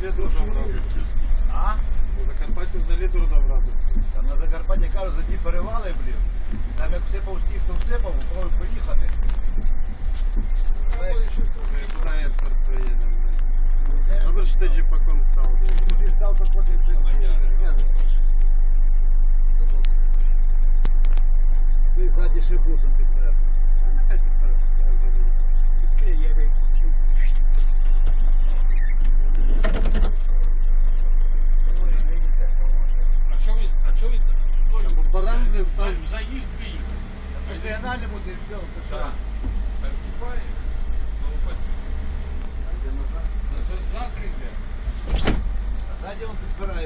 Рудом робиться. А? На Закарпатті взагалі трудом робиться. Там на Закарпатті кажуть, одні перевали, блін. Там як всипав сніг, то всипав, попробуй поїхати. Ми куди я тепер приїдемо? Добре, що ти джіпаком став. Ти став, то потім ти Я не страшно. Ти ззаді ще бусом підперед. А нехай підперед. що ви, а що ви, що Бо баран, блін, став. ви заїзд приїхав? По регіональному ти все, то що? Так. Переступає, ну, А де назад? назад йде. А ззаді він підпирає.